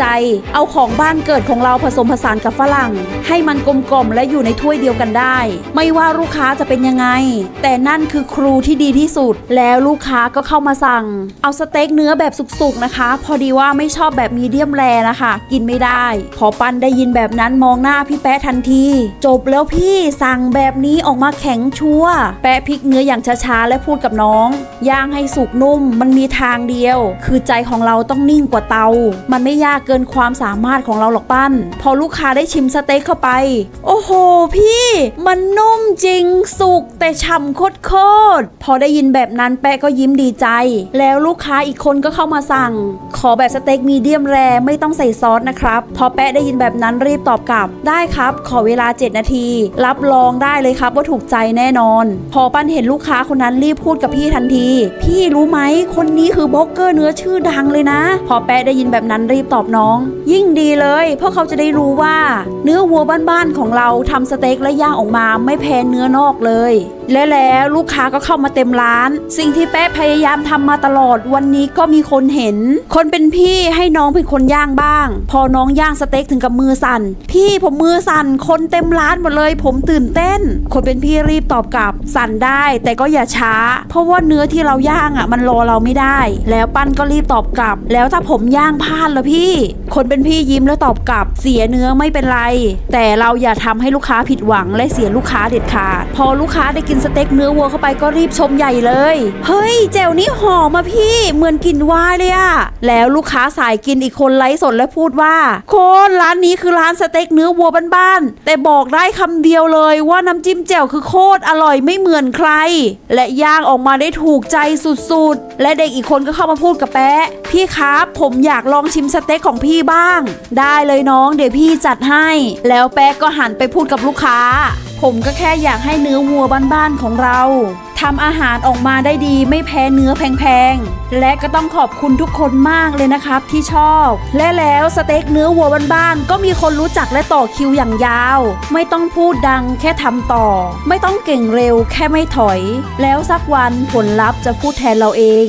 ใจ เอาของบ้านเกิดของเราผสมผสานกับฝรั่ง ให้มันกลมกล่อมและอยู่ในถ้วยเดียวกันได้ ไม่ว่าลูกค้าจะเป็นยังไง แต่นั่นคือครูที่ดีที่สุด แล้วลูกค้าก็เข้ามาสั่ง เอาสเต็กเนื้อแบบสุกๆนะคะ พอดีว่าไม่ชอบแบบมีเดียมแรนะคะ กินไม่ได้ พอปันได้ยินแบบนั้นมองหน้าพี่แป๊ะทันที จบแล้วพี่สั่งแบบนี้ออกมาแข็งชัวแปะพริกเนื้ออย่างช้าๆและพูดกับน้องย่างให้สุกนุ่มมันมีทางเดียว คือใจของเราต้องนิ่งกว่าเตา มันไม่ยากเกินความสามารถของเราหรอกปั้น พอลูกค้าได้ชิมสเต็กเข้าไป โอ้โหพี่ มันนุ่มจริงสุกแต่ฉ่ำโคตรๆพอได้ยินแบบนั้นแปะก็ยิ้มดีใจ แล้วลูกค้าอีกคนก็เข้ามาสั่ง ขอแบบสเต็กมีเดียมแรไม่ต้องใส่ซอสนะครับ พอแปะได้ยินแบบนั้นรีบตอบกลับได้ครับ ขอเวลา 7 นาที รับรองได้เลยครับว่าถูกใจแน่นอน พอปั้นเห็นลูกค้าคนนั้นรีบพูดกับพี่ทันที พี่รู้ไหมคนนี้คือบล็อกเกอร์เนื้อชื่อดังเลยนะ พอแปะได้ยินแบบนั้นรีบตอบน้องยิ่งดีเลย เพราะเขาจะได้รู้ว่า เนื้อวัวบ้านๆของเราทำสเต็กและย่างออกมาไม่แพ้เนื้อนอกเลย และแล้วลูกค้าก็เข้ามาเต็มร้าน สิ่งที่แป๊ะพยายามทำมาตลอดวันนี้ก็มีคนเห็น คนเป็นพี่ให้น้องเป็นคนย่างบ้าง พอน้องย่างสเต็กถึงกับมือสั่น พี่ผมมือสั่นคนเต็มร้านหมดเลย ผมตื่นเต้น คนเป็นพี่รีบตอบกลับ สั่นได้ แต่ก็อย่าช้า เพราะว่าเนื้อที่เราย่างอะ มันรอเราไม่ได้ แล้วปั้นก็รีบตอบกลับ แล้วถ้าผมย่างพลาดละพี่ คนเป็นพี่ยิ้มแล้วตอบกลับ เสียเนื้อไม่เป็นไร แต่เราอย่าทำให้ลูกค้าผิดหวังและเสียลูกค้าเด็ดขาด พอลูกค้าได้กินสเต็กเนื้อวัวเข้าไปก็รีบชมใหญ่เลย เฮ้ยแจ่วนี่หอมมาพี่ เหมือนกินวายเลยอะแล้วลูกค้าสายกินอีกคนไลฟ์สดและพูดว่า โคนร้านนี้คือร้านสเต็กเนื้อวัวบ้านๆแต่บอกได้คำเดียวเลยว่าน้ำจิ้มแจ่วคือโคตรอร่อยไม่เหมือนใคร และย่างออกมาได้ถูกใจสุดๆ และเด็กอีกคนก็เข้ามาพูดกับแป๊ะพี่ครับผมอยากลองชิมสเต็กของพี่บ้าง ได้เลยน้องเดี๋ยวพี่จัดให้ แล้วแป๊ะก็หันไปพูดกับลูกค้า ผมก็แค่อยากให้เนื้อวัวบ้านๆของเราทำอาหารออกมาได้ดีไม่แพ้เนื้อแพงๆ และก็ต้องขอบคุณทุกคนมากเลยนะครับที่ชอบ และแล้วสเต็กเนื้อวัวบ้านๆก็มีคนรู้จักและต่อคิวอย่างยาว ไม่ต้องพูดดังแค่ทำต่อ ไม่ต้องเก่งเร็วแค่ไม่ถอย แล้วสักวันผลลัพธ์จะพูดแทนเราเอง